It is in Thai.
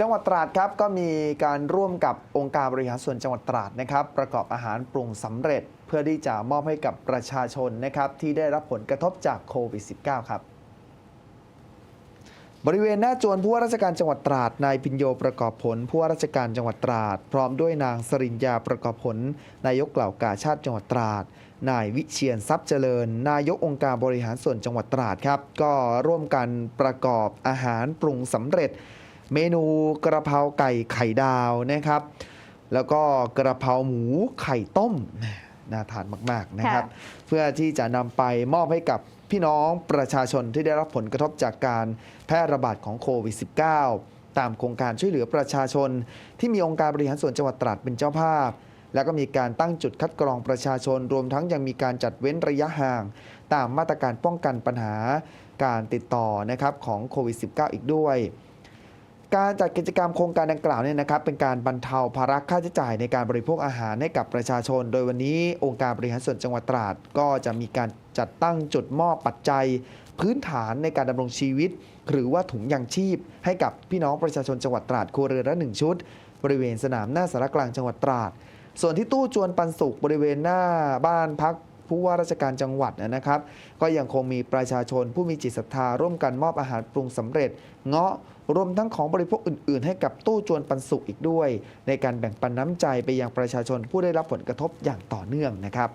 จังหวัดตราดครับก็มีการร่วมกับองค์การบริหารส่วนจังหวัดตราดนะครับ ประกอบอาหารปรุงสำเร็จ เพื่อที่จะมอบให้กับประชาชนนะครับ ที่ได้รับผลกระทบจากโควิด -19 ครับ บริเวณหน้าจวนผู้ว่าราชการจังหวัดตราดนายพิญโยประกอบผลผู้ว่าราชการจังหวัดตราด พร้อมด้วยนางสริญญาประกอบผล นายกเหล่ากาชาติจังหวัดตราด นายวิเชียนทรัพย์เจริญ นายกองค์การบริหารส่วนจังหวัดตราดครับ ก็ร่วมกันประกอบอาหารปรุงสำเร็จ เมนูกระเพราไก่ไข่ดาวนะครับ แล้วก็กระเพราหมูไข่ต้มแหม่น่าทานมากๆนะครับ เพื่อที่จะนำไปมอบให้กับพี่น้องประชาชนที่ได้รับผลกระทบจากการแพร่ระบาดของโควิด -19 ตามโครงการช่วยเหลือประชาชน ที่มีองค์การบริหารส่วนจังหวัดตราดเป็นเจ้าภาพ แล้วก็มีการตั้งจุดคัดกรองประชาชน รวมทั้งยังมีการจัดเว้นระยะห่าง ตามมาตรการป้องกันปัญหาการติดต่อนะครับของโควิด -19 อีกด้วย การจัดกิจกรรมโครงการดังกล่าวเนี่ยนะครับเป็นการบรรเทาภาระค่าใช้จ่ายในการบริโภคอาหารให้กับประชาชน โดยวันนี้องค์การบริหารส่วนจังหวัดตราด ก็จะมีการจัดตั้งจุดมอบปัจจัย พื้นฐานในการดำรงชีวิต หรือว่าถุงยางชีพ ให้กับพี่น้องประชาชนจังหวัดตราดครัวเรือนละหนึ่งชุด บริเวณสนามหน้าสารกลางจังหวัดตราด ส่วนที่ตู้จวนปันสุขบริเวณหน้าบ้านพัก ผู้ว่าราชการจังหวัดนะครับ ก็ยังคงมีประชาชนผู้มีจิตศรัทธาร่วมกันมอบอาหารปรุงสำเร็จ เงาะรวมทั้งของบริโภคอื่น ๆ ให้กับตู้จวนปันสุกอีกด้วย ในการแบ่งปันน้ำใจไปยังประชาชนผู้ได้รับผลกระทบอย่างต่อเนื่องนะครับ